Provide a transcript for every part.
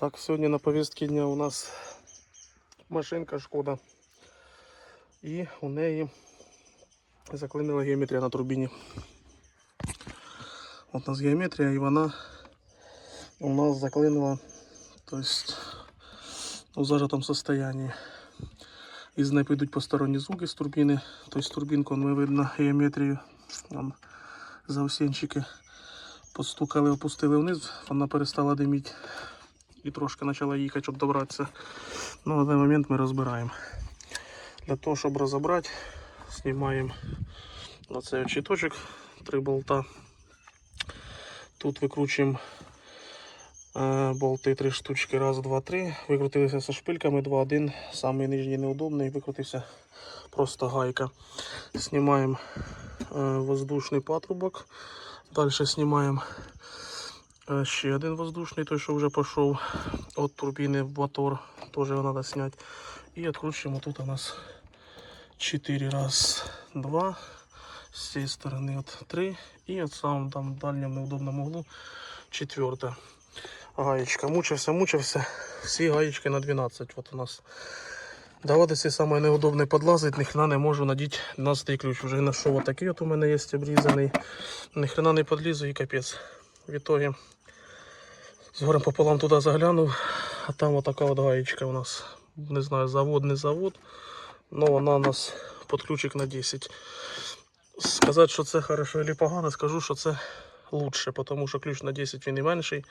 Так, сьогодні на повістці дня у нас машинка Шкода. І у неї заклинила геометрія на турбіні. От у нас геометрія і вона у нас заклинила тобто, у зажатому состоянии. Із неї підуть посторонні звуки з турбіни. Тобто турбінку не видно геометрію. Там заусенчики постукали, опустили вниз, вона перестала диміти і трошки почала їхати, щоб добратися. Ну, на даний момент ми розбираємо. Для того, щоб розібрати, знімаємо оцей от щиточок, три болта. Тут викручуємо е, болти три штучки. Раз, два, три. Викрутилися зі шпильками, два, один. Самий нижній неудобний, викрутився просто гайка. Знімаємо е, воздушний патрубок. Далі знімаємо Ще один воздушний, той, що вже пішов від турбіни в мотор, теж його треба зняти. І відкручуємо тут у нас 4 раз, 2, з цієї сторони от 3 і от самому там дальньому неудобному углу четверта. Гаєчка. Мучився, мучився. Всі гаєчки на 12. От у нас. Доводиться саме неудобний підлазить, ніхрена не можу надіти 12 ключ. Вже знайшов отакий от у мене є обрізаний. Ніхрена не підлізу і капець. В итоге з горем пополам туди заглянув, а там отака от гаєчка у нас. Не знаю, завод, не завод. але вона у нас під ключик на 10. Сказати, що це хорошо чи погано, скажу, що це лучше, тому що ключ на 10 він і менший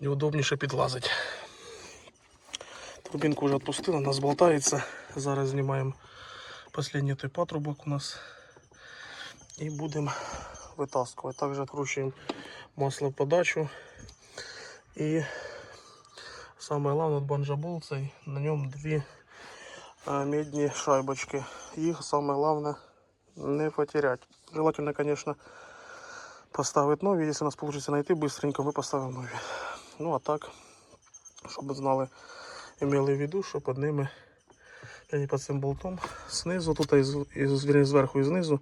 і удобніше підлазить. Турбінку вже відпустили, у нас болтається. Зараз знімаємо останній той патрубок у нас і будемо витаскувати. Також відкручуємо масло в подачу. І саме головне банджабол цей, на ньому дві а, медні шайбочки. Їх саме головне не потерять. Желательно, конечно, поставити нові. Якщо у нас вийде знайти швидко, ми поставимо нові. Ну а так, щоб знали, имели в виду, що під ними і під цим болтом знизу, тут із, із, вірні, зверху і знизу,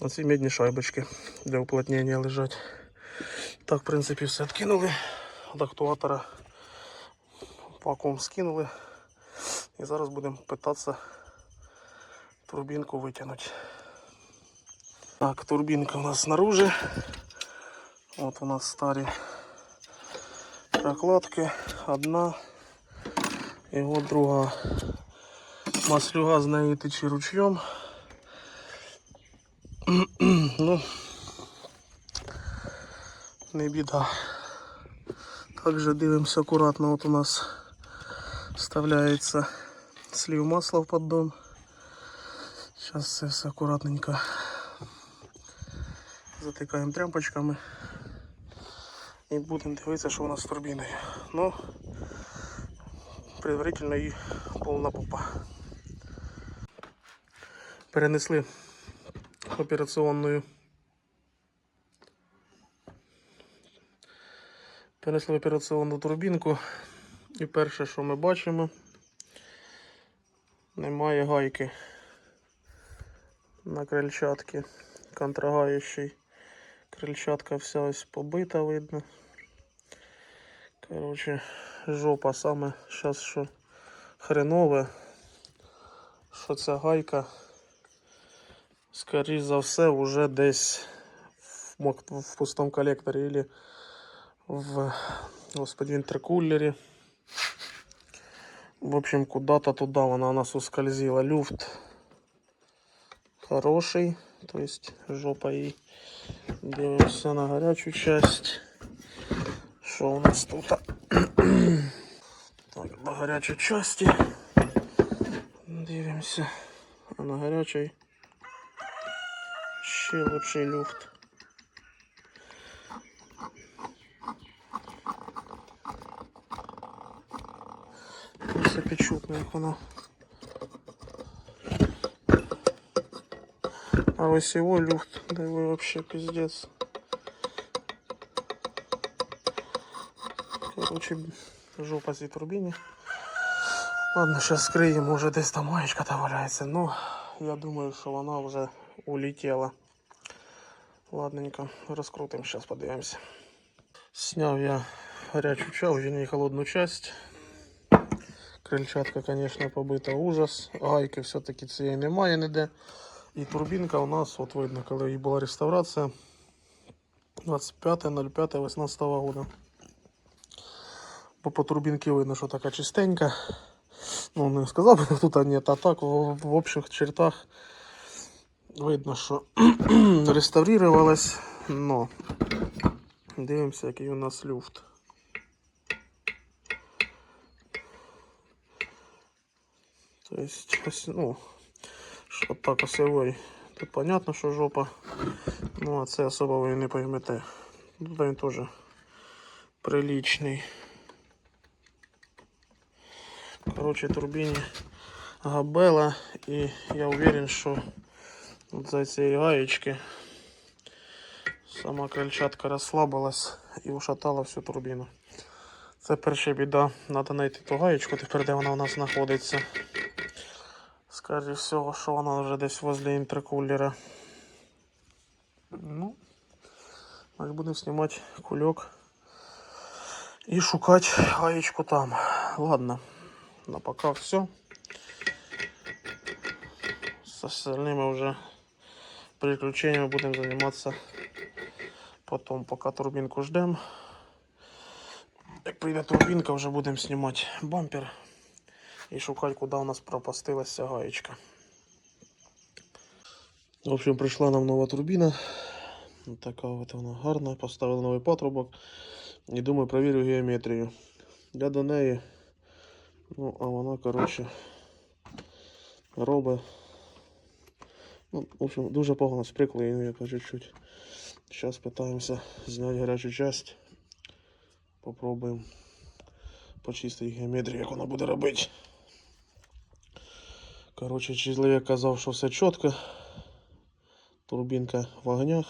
оці медні шайбочки для уплотнення лежать. Так, в принципі, все відкинули. От актуатора вакуум скинули. І зараз будемо питатися турбінку витягнути. Так, турбінка у нас снаружи. От у нас старі прокладки. Одна і от друга. Маслюга з неї тече ручйом. ну, не біда. Также дивимося акуратно. От у нас вставляється слив масла в поддон. Це все акуратненько затикаємо тряпочками і будемо дивитися, що у нас з турбіною. Ну, предварительно її повна попа. Перенесли операційною Перенесли операційну турбінку. І перше, що ми бачимо, немає гайки на крильчатці. Контрагаючий. Крильчатка вся ось побита, видно. Коротше, жопа саме зараз що хренове, що ця гайка, скоріш за все, вже десь в, в пустому колекторі в господи, интеркулере. В общем, куда-то туда она у нас ускользила. Люфт хороший. То есть жопа и дивимося на горячую часть. Что у нас тут? Так, на горячей части. Дивимося. А на горячей ще лучший люфт. Все печутно, як воно. А ось його люфт, да его вообще пиздец. Короче, жопа цій турбине. Ладно, сейчас скриємо, може десь там маєчка та валяється. Ну, я думаю, що вона вже улетіла. Ладненько, розкрутимо, зараз подивимося. Сняв я гарячу ча, вже не холодну часть. Крильчатка, звісно, побита ужас. Гайки все-таки цієї немає ніде. І турбінка у нас, от видно, коли її була реставрація. 25.05.18 года. Бо по турбінці видно, що така чистенька. Ну, не сказав би тут а нет, а так в, в общих чертах видно, що реставрировалась, но дивимося, який у нас люфт. То есть, ну, що так осевой. Тут понятно, що жопа. Ну, а це особо ви не поймете. Тут він теж приличний. Короче, турбине габела. И я уверен, вот за цієї гаечки сама крильчатка розслабилась і ушатала всю турбіну. Це перша біда. Треба знайти ту гаєчку, тепер де вона у нас знаходиться. Скоріше всього, що вона вже десь возле інтеркулера. Ну, значить будемо знімати кульок і шукати гаєчку там. Ладно. На пока все. С остальными уже приключениями будем заниматься потом, пока турбинку ждем. Як прийде турбінка, вже будемо знімати бампер І шукати, куди у нас пропастилася гаєчка. В общем, прийшла нам нова турбіна. Така от вона гарна. Поставили новий патрубок. І думаю, провірю геометрію. Я до неї Ну, а вона, коротше, робить. Ну, в общем, дуже погано з приклеєною чуть-чуть. Зараз питаємося зняти гарячу часть. Попробуємо почистити геометрію, як вона буде робити. Коротше, чоловік казав, що все чітко. Турбінка в огнях.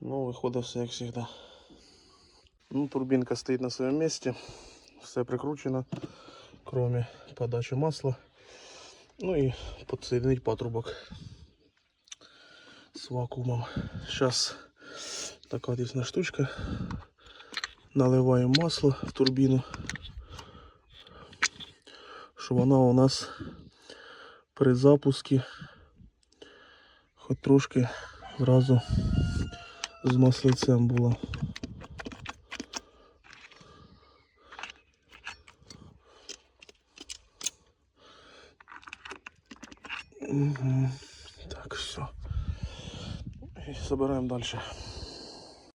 Ну, виходить все як завжди. Ну, турбінка стоїть на своєму місці. Все прикручено кроме подачи масла. Ну и подсоединить патрубок с вакуумом. Сейчас такая единственная штучка. Наливаем масло в турбину, щоб вона у нас при запуску хоч трошки зразу з маслицем. Мгм. Так, все. И собираем дальше.